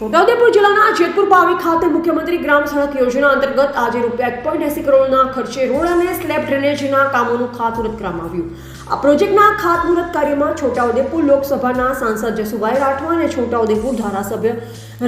છોટાઉદેપુર જિલ્લાના જેતપુર બાવી ખાતે મુખ્યમંત્રી ગ્રામ સડક યોજના અંતર્ગત આજે રૂપિયા એક પોઈન્ટ એસી કરોડના ખર્ચે રોડ અને સ્લેબ ડ્રેનેજના કામોનું ખાતમુહૂર્ત કરવામાં આવ્યું. આ પ્રોજેક્ટના ખાતમુહૂર્ત કાર્યમાં છોટાઉદેપુર લોકસભાના સાંસદ જસુભાઈ રાઠવા અને છોટાઉદેપુર ધારાસભ્ય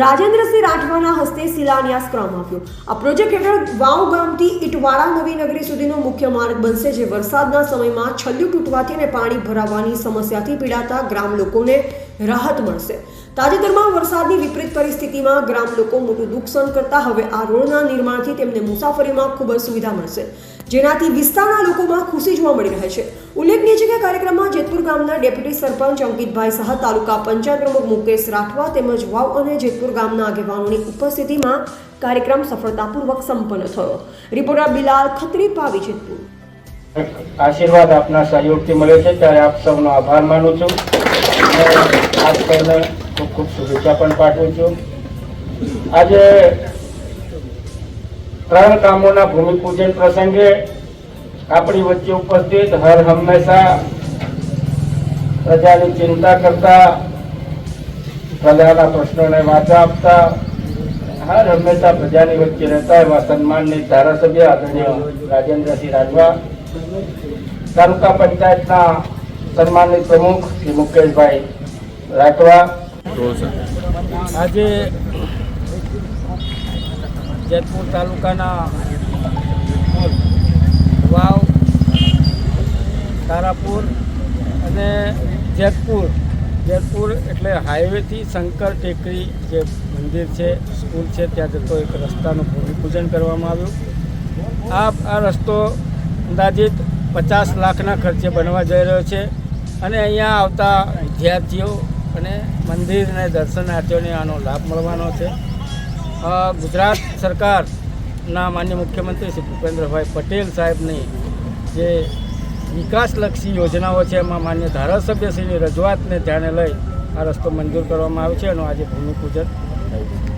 રાજેન્દ્રસિંહ રાઠવાના હસ્તે શિલાન્યાસ કરવામાં આવ્યો. આ પ્રોજેક્ટ હેઠળ વાવ ગામથી ઇટવાડા નવી નગરી સુધીનો મુખ્ય માર્ગ બનશે જે વરસાદના સમયમાં છલ્લું તૂટવાથી અને પાણી ભરાવાની સમસ્યાથી પીડાતા ગ્રામ લોકોને રાહત મળશે. તાજેતરમાં વરસાદની વિપરીત પરિસ્થિતિમાં ગ્રામ લોકો મોટું સહન કરતા હવે આ રોડના નિર્માણથી તેમને મુસાફરીમાં ખૂબ જ સુવિધા મળશે, જેનાથી વિસ્તારના લોકોમાં ખુશી જોવા મળી રહે છે. ઉલ્લેખનીય છે કે કાર્યક્રમમાં જેતપુર ગામના ડેપ્યુટી સરપંચ અંકિતભાઈ સહ તાલુકા પંચાયત પ્રમુખ મુકેશ રાઠવા તેમજ વાવ અને જેતપુર ગામના આગેવાનોની ઉપસ્થિતિમાં કાર્યક્રમ સફળતાપૂર્વક સંપન્ન થયો. રિપોર્ટર બિલાલ ખત્રી પાવી જેતપુર. આશીર્વાદ આપના સહયોગથી મળે છે. ત્યારે આપ સૌનો આભાર માનું છું. અને ખાસ કરીને ખૂબ ખૂબ શુભેચ્છા પણ પાઠવું છું. આજે ત્રણ કામોના ભૂમિપૂજન પ્રસંગે આપણી વચ્ચે ઉપસ્થિત હર હંમેશા પ્રજાની ચિંતા કરતા, પ્રજાના પ્રશ્નોને વાચા આપતા, હર હંમેશા પ્રજાની વચ્ચે રહેતા એવા સન્માનની ધારાસભ્ય આદરણીય રાજેન્દ્રસિંહ રાઠવા તાલુકા પંચાયતના સન્માનિત પ્રમુખ શ્રી મુકેશભાઈ રાઠવા. આજે જેતપુર તાલુકાના વાવ તારાપુર અને જેતપુર. જેતપુર એટલે હાઈવેથી શંકર ટેકરી જે મંદિર છે સ્કૂલ છે ત્યાં જતો એક રસ્તાનું ભૂમિપૂજન કરવામાં આવ્યું. આ આ રસ્તો અંદાજિત પચાસ લાખના ખર્ચે બનવા જઈ રહ્યો છે. અને અહીંયા આવતા વિદ્યાર્થીઓ અને મંદિરને દર્શનાર્થીઓને આનો લાભ મળવાનો છે. ગુજરાત સરકારના માન્ય મુખ્યમંત્રી શ્રી ભૂપેન્દ્રભાઈ પટેલ સાહેબની જે વિકાસલક્ષી યોજનાઓ છે, એમાં માન્ય ધારાસભ્યશ્રીની રજૂઆતને ધ્યાને લઈ આ રસ્તો મંજૂર કરવામાં આવ્યો છે. એનું આજે ભૂમિપૂજન થયું છે.